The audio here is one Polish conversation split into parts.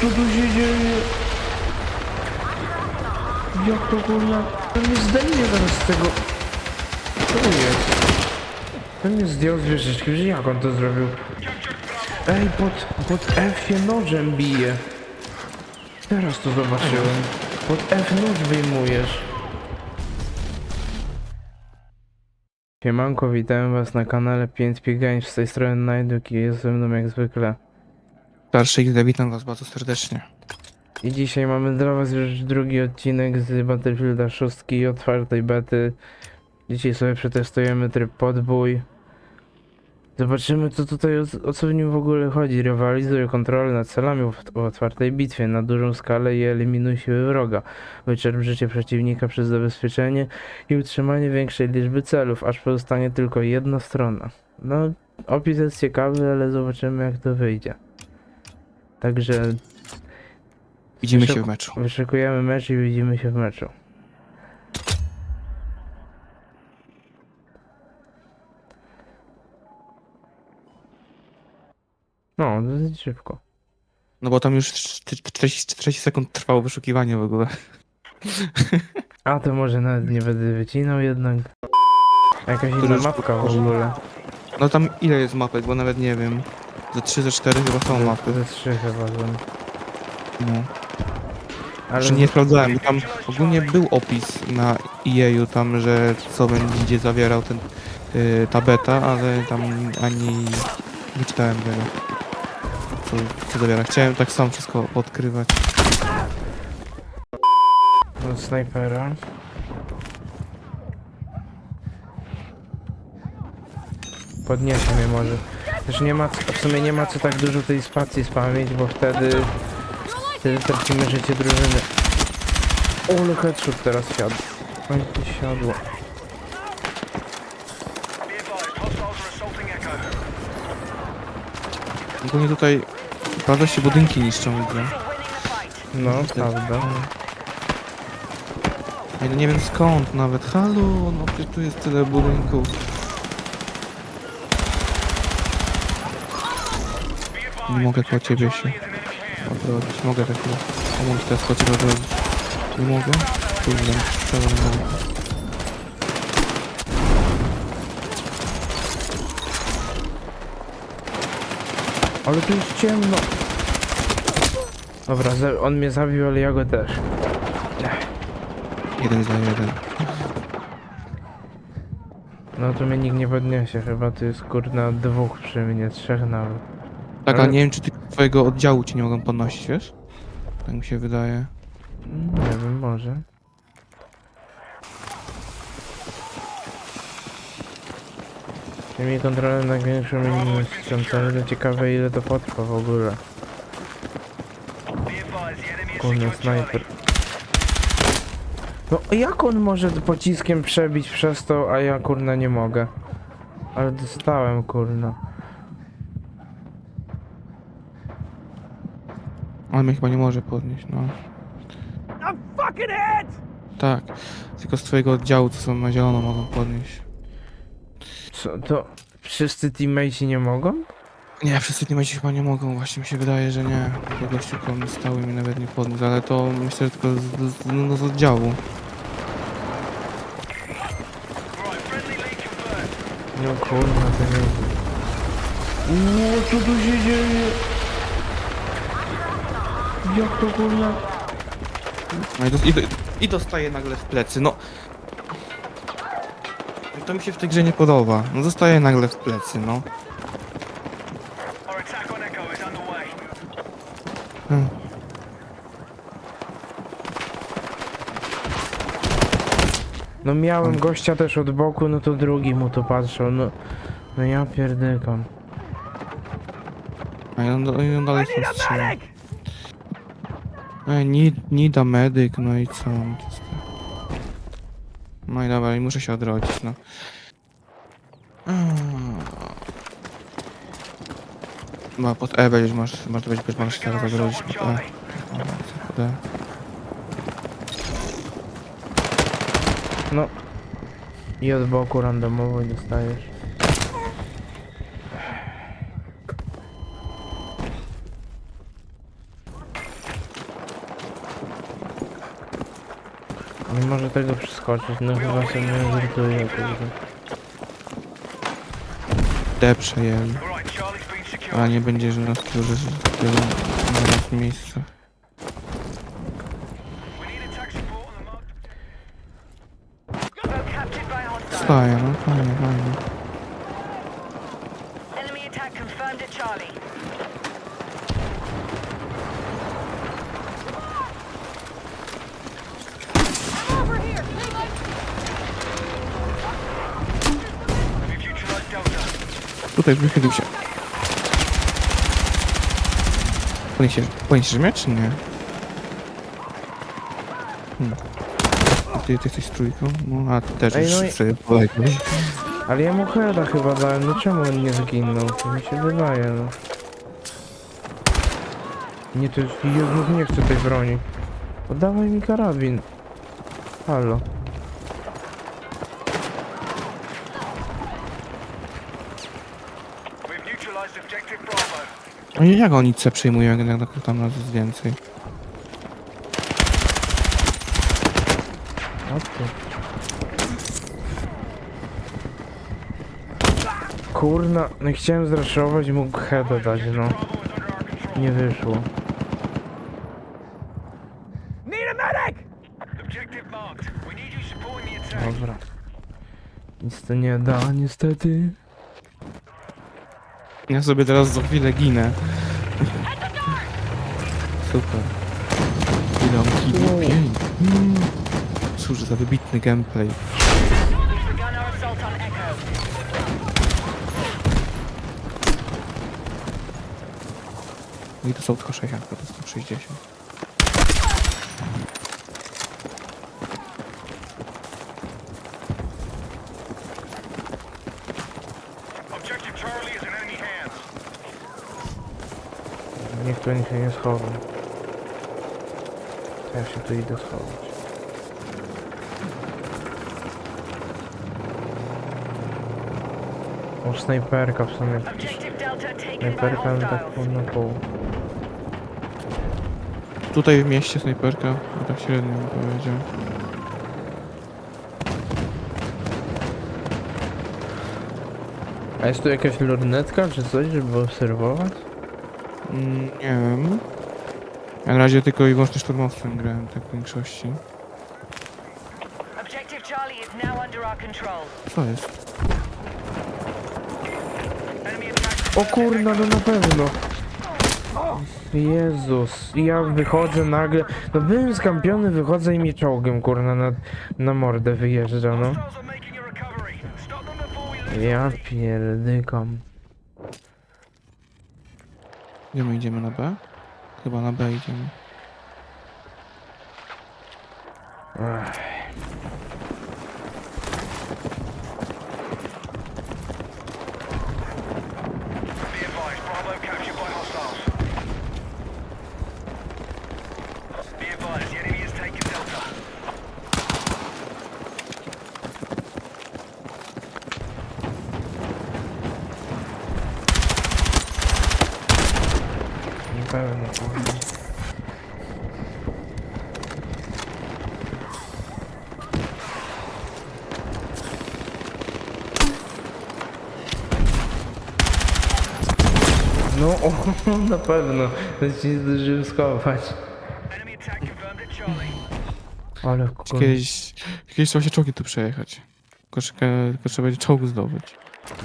co tu się dzieje? Jak to kurna? To mnie zdejmie zaraz z tego. Co to jest? To mnie zdjął z wieżyczki, że jak on to zrobił? Ej, pod, pod F się nożem bije. Teraz to zobaczyłem. Pod F nóż wyjmujesz. Siemanko, witam was na kanale 5 Games, z tej strony Najduk i jest ze mną jak zwykle. Starszy Gilda, witam was bardzo serdecznie. I dzisiaj mamy dla was już drugi odcinek z Battlefielda 6 i otwartej bety. Dzisiaj sobie przetestujemy tryb podbój. Zobaczymy co tutaj, o, o co w nim w ogóle chodzi. Rywalizuj kontrolę nad celami w, w otwartej bitwie na dużą skalę i eliminuj siły wroga. Wyczerp życie przeciwnika przez zabezpieczenie i utrzymanie większej liczby celów, aż pozostanie tylko jedna strona. No, opis jest ciekawy, ale zobaczymy jak to wyjdzie. Także Widzimy się w meczu. Wyszykujemy mecz i widzimy się w meczu. No, dosyć szybko. No bo tam już cz- 40, 40 sekund trwało wyszukiwanie w ogóle. A to może nawet nie będę wycinał jednak. Jakaś inna mapka w ogóle. No tam ile jest mapek, bo nawet nie wiem. Ze 3, ze 4 chyba są mapy. Ze trzy chyba są. No. Ale Że nie sprawdzałem, bo tam ogólnie był opis na EA-u tam, że co będzie zawierał ten, y, ta beta, ale tam ani nie czytałem tego. Co, co zawiera. Chciałem tak sam wszystko odkrywać. no, snajpera. Podniesie mnie może. Też nie ma, co- w sumie nie ma co tak dużo tej spacji spamić, bo wtedy, wtedy tracimy życie drużyny. O, ale headshot teraz siadł. Oj, siadło. Ogólnie tutaj prawda się budynki niszczą, widzę. No, prawda. Ej, no nie wiem skąd nawet. Halo, no przecież tu jest tyle budynków. Mogę po ciebie się odrodzić. Mogę tak chwilę. Pomóc teraz po ciebie odrodzić. Nie mogę? Kurde, mogę. Ale tu jest ciemno. Dobra, on mnie zabił, ale ja go też. Jeden za jeden. No to mnie nikt nie podniesie, chyba tu jest kurna dwóch przy mnie, trzech nawet. Tak, Ale- a nie wiem czy ty twojego oddziału cię nie mogą podnosić, wiesz? Tak mi się wydaje. Nie wiem, może. Tymi kontrolę na większą ilość ale ciekawe ile to potrwa w ogóle. Kurna snajper. No jak on może pociskiem przebić przez to, a ja kurna nie mogę? Ale dostałem kurna. Ale mnie chyba nie może podnieść, no. Tak, tylko z twojego oddziału, co są na zielono, mogą podnieść. Co to? Wszyscy teammateci nie mogą? Nie, wszyscy nie macie chyba nie mogą, właśnie mi się wydaje, że nie. Bo gościu koło mnie stał i mi nawet nie podniósł, ale to myślę, że tylko z, z, no, z oddziału. No kurwa, to nie... Uuu, co tu się dzieje? Jak to kurwa? No i, do, i, do, i dostaje nagle w plecy, no. I To mi się w tej grze nie podoba. No dostaje nagle w plecy, no. Hmm. No miałem gościa też od boku, no to drugi mu to patrzał, no... No ja pierdykam. A i on, i on dalej się. Ej, need, need a medic, no i co? No i dobra, i muszę się odrodzić, no. Ma pod E będziesz, masz, masz, będziesz, masz teraz odrodzić pod E. Pod E. No. I od boku randomowo dostajesz. Może tego przeskoczyć, no chyba sobie nie żartuje. kurde. D przejęli. A nie będzie, że nas tu tyle na by hostile. Wstaje, no fajnie, fajnie. Enemy attack confirmed at Charlie. Have you neutralized Delta? Tutaj wychylił się. Powinien się żmiać, czy nie? Hmm. A ty, ty jesteś trójką? No, a ty też Ej, już no i- sobie poległeś. Ale ja mu heada chyba dałem, no czemu on nie zginął? To mi się wydaje, no. Nie, to jest... Jezus, nie chcę tej broni. Oddawaj mi karabin. Halo. Bravo. No jak oni C przejmują, jak jak tam nas jest więcej? Kurna, no chciałem zraszować i mógł heada dać, no. Nie wyszło. Dobra. Nic to nie da, niestety. Ja sobie teraz za chwilę ginę. Super. Ile on killi? Pięć. Mm. Cóż za wybitny gameplay. No i to są tylko 60, to jest 160. Objective Charlie is in enemy hands. Tu się nie schowa. To Ja się tu idę schować. O, snajperka w sumie. Snajperka no tak pół na pół. Tutaj w mieście snajperka, tak średnio bym powiedział. A jest tu jakaś lornetka czy coś, żeby obserwować? Mm, nie wiem. Ja na razie tylko i wyłącznie szturmowcem grałem, tak w większości. Co jest? O kurna, no na pewno. Jezus, i ja wychodzę nagle, no byłem skampiony, wychodzę i mi czołgiem kurna na, na mordę wyjeżdża, no. Hostiles are making a recovery. Stop them before we lose. Ja pierdykam. Gdzie my idziemy na B? Chyba na B idziemy. Ech. Na pewno kurna. No, o, na pewno. To ci nie zdążyłem schować. Ale kurwa. Kiedyś, kiedyś trzeba się czołgiem tu przejechać. Tylko, tylko trzeba będzie czołg zdobyć.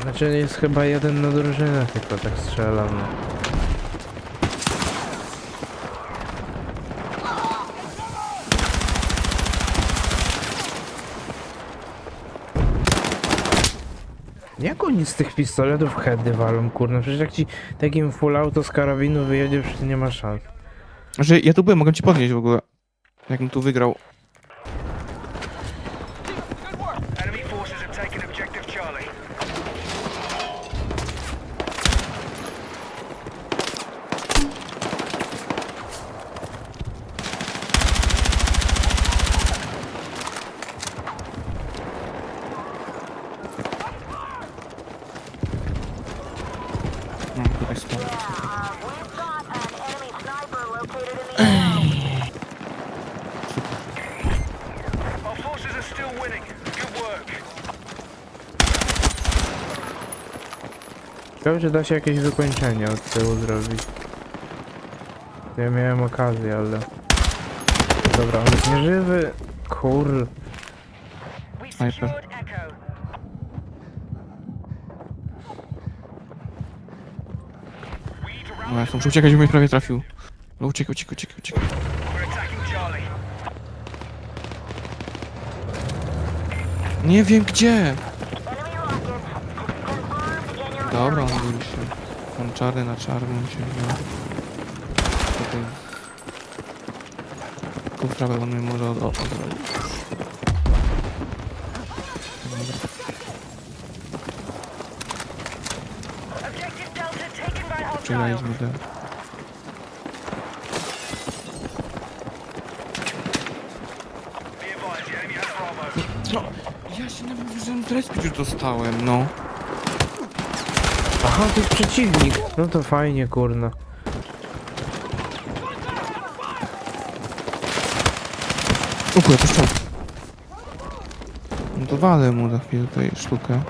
Znaczy jest chyba jeden na drużynę, tylko tak strzelam. No. Jak oni z tych pistoletów heady walą, kurna? Przecież jak ci takim full auto z karabinu wyjedzie, przecież nie ma szans. Że ja tu byłem, mogę ci podnieść w ogóle. Jakbym tu wygrał. Enemy forces have taken objective Charlie. No, tutaj stoi. We've got an enemy sniper located in the AO. Ciekawe, czy da się jakieś wykończenie od tyłu zrobić. Ja miałem okazję, ale... Dobra, on jest nieżywy. Kur... To No ja muszę uciekać, bo mnie prawie trafił. No uciekaj, uciekaj, uciekaj, uciekaj. Nie wiem gdzie! Dobra, on się. On czarny na czarnym się wziął. Tutaj. Taką sprawę on mnie może od, od, odrobić. Has Bravo. No, ja się nawet że respit już dostałem, no. Aha, to jest przeciwnik. No to fajnie, kurna. O kurwa, to szczał. No to walę mu za chwilę tutaj sztukę.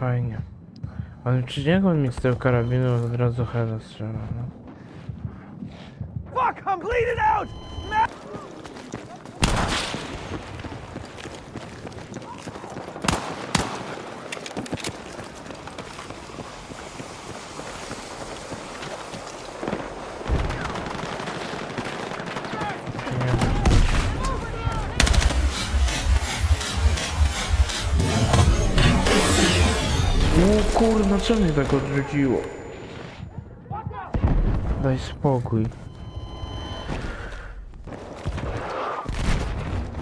Fajnie. Ale czy jak on mi z tego karabinu od razu hela strzela, no? Fuck! I'm bleeding out! Nie wiem. O kurna, co mnie tak odrzuciło? Daj spokój.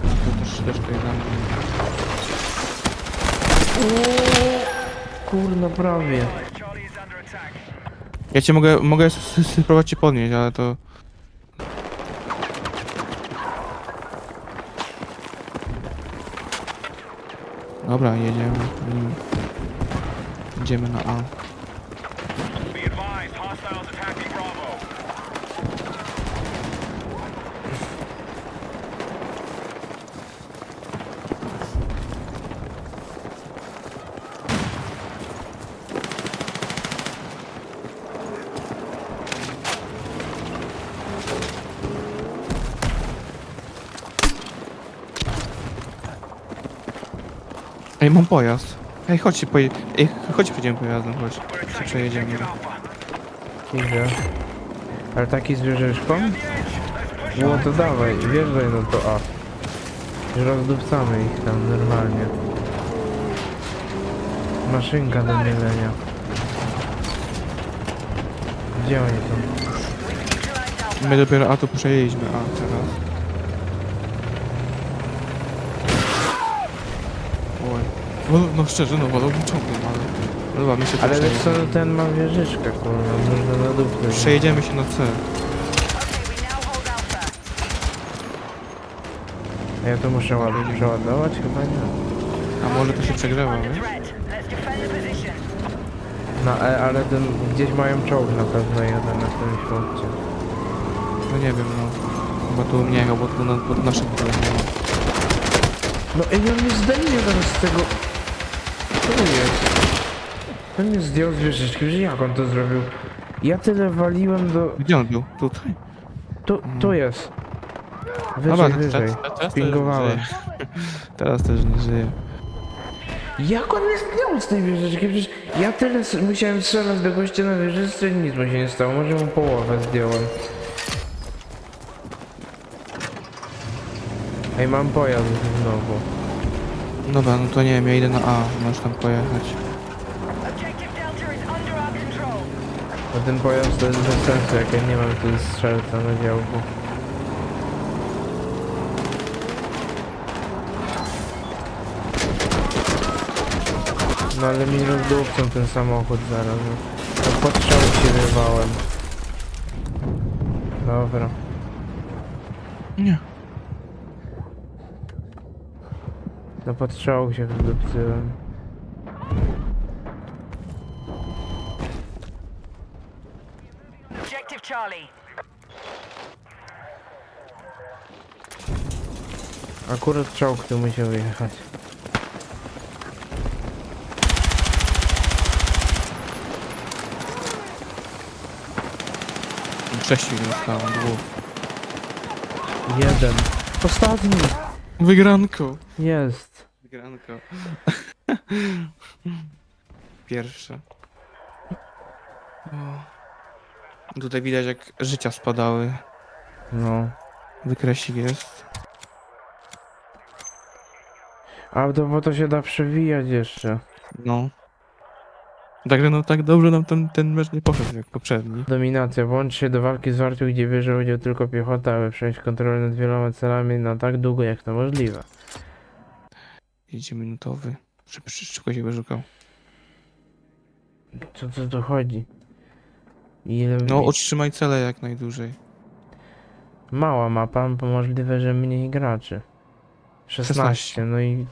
To też za mną. Kurna, prawie. Ja cię mogę, mogę spróbować cię podnieść, ale to... Dobra, jedziemy. Mm. Idziemy na A. Be advised, hostiles attacking Bravo. Ej, mam pojazd. Ej, chodźcie, poje... Ej, chodź, pojedziemy pojazdem, chodź. Się przejedziemy. Idę. Ale taki z wieżyczką? No to dawaj, wjeżdżaj no to A. Już Rozdupcamy ich tam normalnie. Maszynka do mielenia. Gdzie oni są? My dopiero A tu przejęliśmy A teraz. No, no szczerze, no wolałbym ciągiem, ale... Dobra, my się Ale wiesz co, ten ma wieżyczkę, kurwa, można nadupnąć. Przejedziemy się na C. Okay, we now hold Alpha. A ja to muszę ładnie przeładować? Chyba nie. A może to się under wiesz? threat. Let's defend the position. No, e, ale ten, gdzieś mają czołg na pewno jeden na tym punkcie. No nie wiem, no. Chyba tu nie, bo tu na, pod naszym tyle nie ma. No i on mnie zdejmie teraz z tego... On mnie zdjął z wieżyczki, że jak on to zrobił? Ja tyle waliłem do... Gdzie on był? Tutaj. Tu, tu jest. Wyżej, Dobra, wyżej. teraz Pingowałem. nie żyje. Teraz też nie żyje. Jak on mnie zdjął z tej wieżyczki? Przecież ja tyle s- musiałem strzelać do gościa na wieżyczce i nic mu się nie stało. Może mu połowę zdjąłem. Ej, mam pojazd znowu. Dobra, no to nie wiem, ja idę na A. Możesz tam pojechać. Objective No ten pojazd to jest bez sensu, jak ja nie mam tu strzelca na działku. No ale mi rozdupcą ten samochód zaraz. No. No pod strzał się wyrwałem. Dobra. Nie. No pod strzał się wydupcyłem. Objective Charlie. Akurat czołg tu musiał jechać. Sześciu nie zostało, dwóch. Jeden. Ostatni! Wygranko. Jest. Wygranko. Pierwsze. O. Tutaj widać jak życia spadały. No. Wykresik jest. A to bo to się da przewijać jeszcze. No. Także no tak dobrze nam ten, ten mecz nie poszedł jak poprzedni. Dominacja. Włącz się do walki z wartu, gdzie bierze udział tylko piechota, aby przejąć kontrolę nad wieloma celami na tak długo jak to możliwe. Jedzie minutowy. Żeby szybko się wyszukał. Co co tu chodzi? Ile... No, otrzymaj cele jak najdłużej. Mała mapa, bo możliwe, że mniej graczy. 16, 16. no i,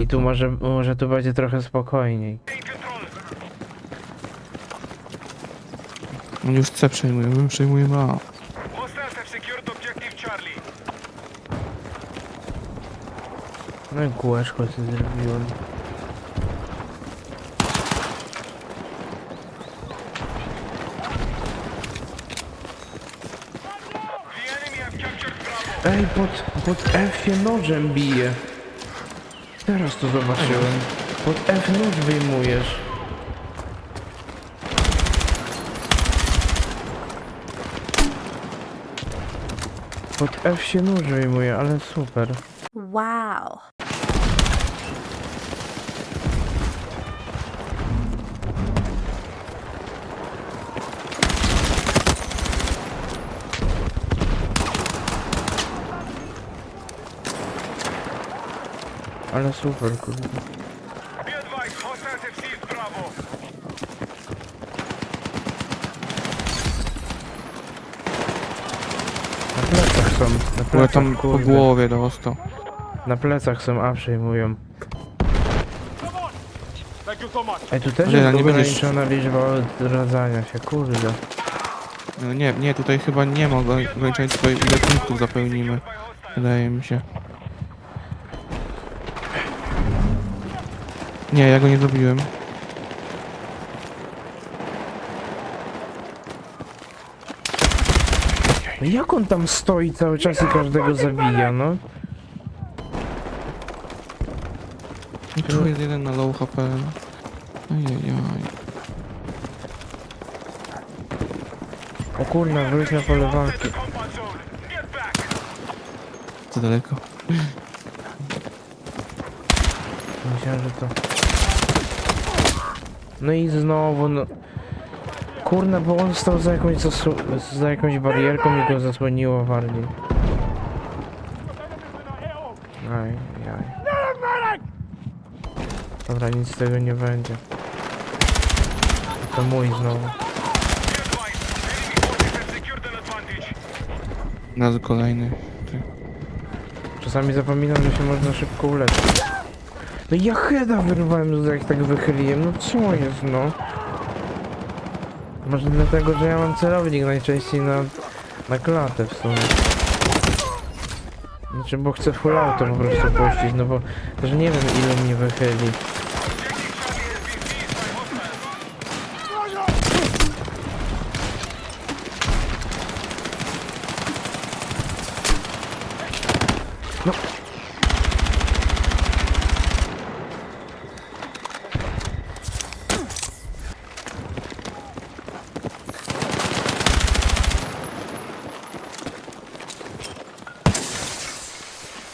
i tu może, może tu będzie trochę spokojniej. Oni już C przejmują, my przejmujemy A. Hostiles have secured objective Charlie. No i kółeczko sobie zrobiłem. The enemy have captured Bravo. Ej, pod, pod F się nożem bije. Teraz to zobaczyłem. Pod F nóż wyjmujesz. Pod F się nóż wyjmuje, ale super. Wow. Ale super, kurde. Na plecach są, na plecach, tam po kurde. głowie dostał. Na plecach są, a przejmują. Thank you so much. Ej, tu też jest nie będziesz- ograniczona liczba odradzania się, kurde. No nie, nie, tutaj chyba nie ma ograniczenia, tylko ile punktów zapełnimy. Wydaje mi się. Nie, ja go nie zrobiłem. No jak on tam stoi cały czas i każdego zabija, no? I tu jest jeden na low HP. Ajajaj. O kurna, wróć na back. Co daleko? Myślałem, że to... No i znowu, no... Kurna, bo on stał za jakąś, za jakąś barierką i go zasłoniło bardziej. Aj, aj. Dobra, nic z tego nie będzie. To mój znowu. Raz kolejny. Czasami zapominam, że się można szybko uleczyć. No ja heada wyrwałem, jak tak wychyliłem. No co jest, no? Może dlatego, że ja mam celownik najczęściej na, na klatę w sumie. Znaczy, bo chcę full auto po prostu puścić, no bo też nie wiem ile mnie wychyli.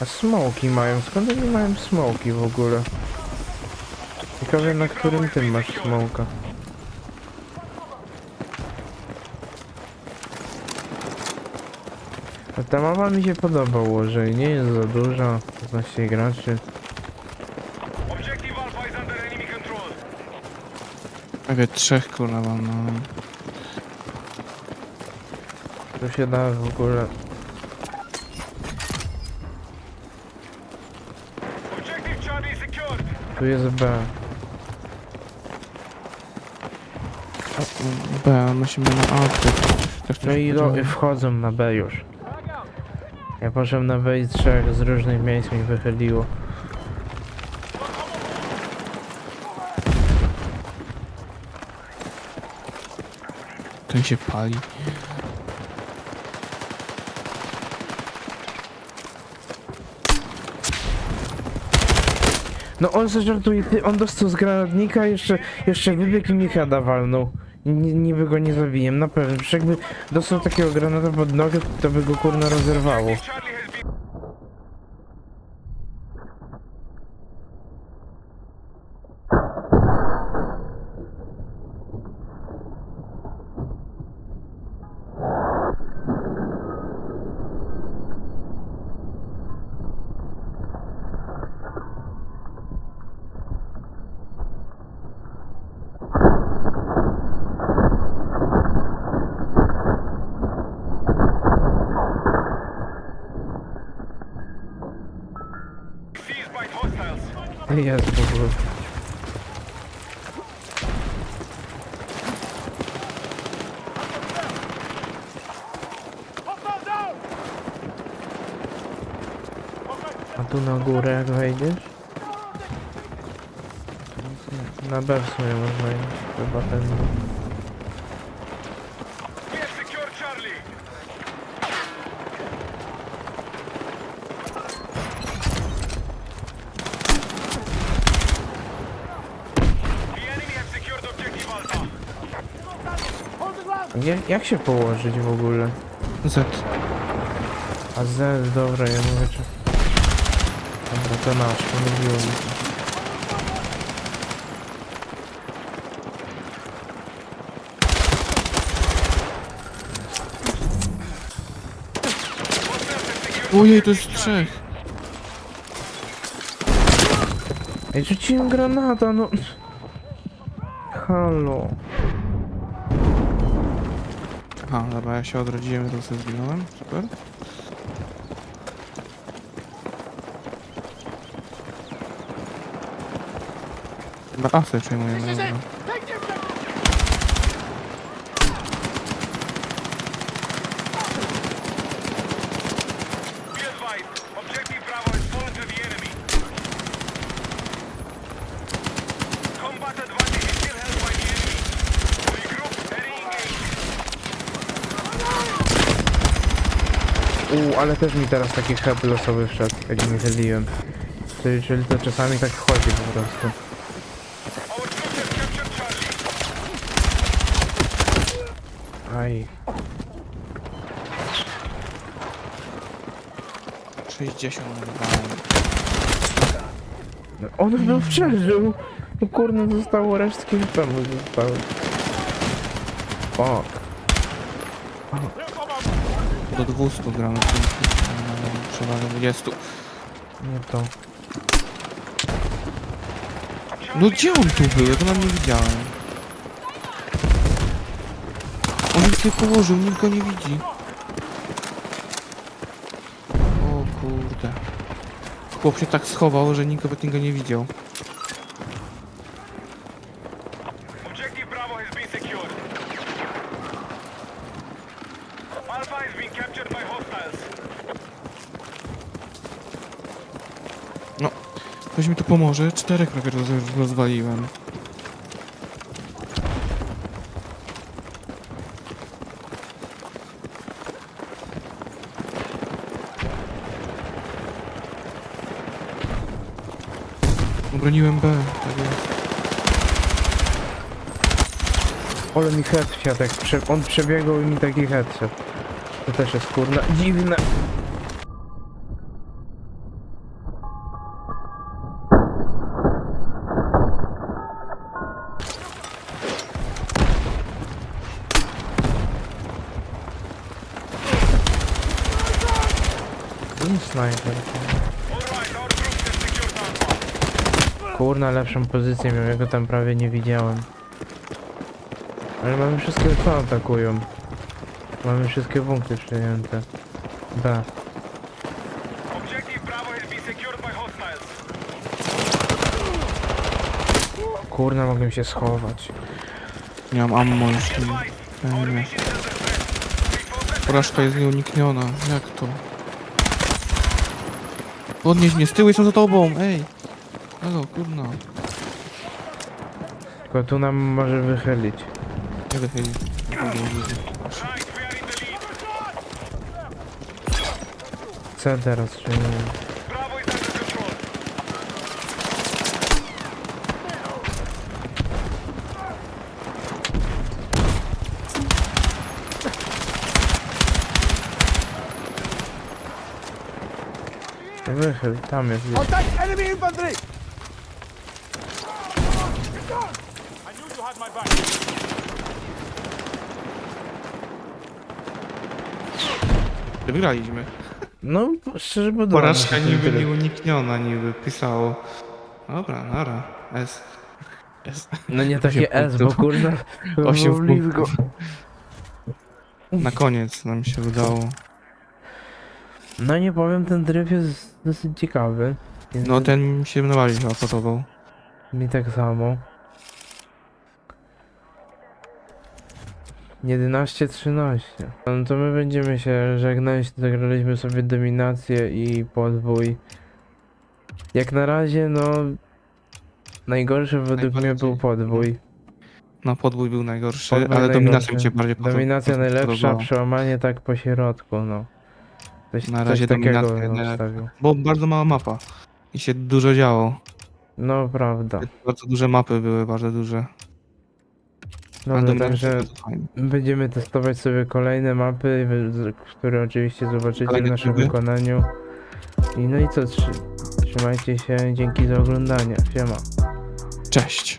A smoki mają, skąd oni mają smoki w ogóle? Ciekawe na którym tym masz smoka. A ta mapa mi się podoba ułożenie, nie jest za duża, 15 graczy. Takie trzech kurwa mam. No. Tu się da w ogóle Tu jest B. B, musimy na A. Tak No i do, wchodzą na B już. Ja poszedłem na B i trzech z różnych miejsc mi wychyliło. Ten się pali. No on se żartuje, ty, on dostał z granatnika, jeszcze, jeszcze wybiegł i mi heada walnął. N- niby go nie zabiję, na pewno. Przecież jakby dostał takiego granata pod nogę, to by go kurna rozerwało. Jest w ogóle. A tu na górę jak wejdziesz? Na B w sumie można iść, chyba ten... We have secured Charlie. The enemy has secured objective Alpha. Jak się położyć w ogóle? Z. A Z, dobra, ja mówię czy... Dobra, to nasz, pomyliło mi się. Ojej, to jest trzech. Ej, rzuciłem granata, no... Halo. Aha, dobra, ja się odrodziłem, to sobie zginąłem. Super. Chyba A sobie przejmujemy. Dobra. Re-engage. U, ale też mi teraz taki head losowy wszedł, jak nie chyliłem. Czyli, czyli to czasami tak wchodzi po prostu. Aj. 60 nagrywałem. No, On chyba przeżył. No kurno, zostało resztki temu zostały. Fuck. Do 200 gramy. Przeważnie 20. Nie to. No gdzie on tu był? Ja go nawet nie widziałem. On się tutaj położył, nikt go nie widzi. O kurde. Chłop się tak schował, że nikt niego nie widział. Objective Bravo has been secured. Alpha has been captured by hostiles. No, mi tu pomoże. Czterech prawie roz, rozwaliłem. Obroniłem B, tak jest. Ale mi head wsiadł, jak prze... on przebiegał i mi taki head wsiadł. To też jest kurna dziwne. Ten snajper. Kurna, lepszą pozycję miał, ja go tam prawie nie widziałem. Ale mamy wszystkie, co atakują? Mamy wszystkie punkty przyjęte. Hostiles. Kurna, mogłem się schować. Nie mam ammo już. Porażka jest nieunikniona. Jak to? Podnieś mnie, z tyłu jestem za tobą, ej! Halo, kurna. Tylko tu nam może wychylić. Nie wychyli. right, we are in the lead. C teraz przyjmuję. Wychyl, tam jest. Contact enemy infantry! I knew you had my back. Wygraliśmy. No, szczerze mi Porażka niby nieunikniona, niby pisało. Dobra, nara. S. S. No nie Osiem takie S, bo punktów. to Osiem było blisko. punktów. Na koniec nam się udało. No nie powiem, ten tryb jest dosyć ciekawy. Jest No ten mi się najbardziej chyba podobał. Mi tak samo. 11-13. No to my będziemy się żegnać. Zagraliśmy sobie dominację i podbój. Jak na razie, no. Najgorszy według mnie był Najbardziej, podbój. No podbój był najgorszy, Podbój ale dominacja mi najgorszy. się bardziej podoba. Dominacja najlepsza, podobała. przełamanie tak po środku, no. Coś, Na coś razie takiego dominacja bym najlepsza. obstawił. Bo bardzo mała mapa. I się dużo działo. No prawda. Bardzo duże mapy były, bardzo duże. No Ale no, także bardzo fajna. Będziemy testować sobie kolejne mapy, wy- z- które oczywiście zobaczycie w Kolejne naszym tryby. wykonaniu. I no i co, trzy, trzymajcie się, dzięki za oglądanie. Siema. Cześć!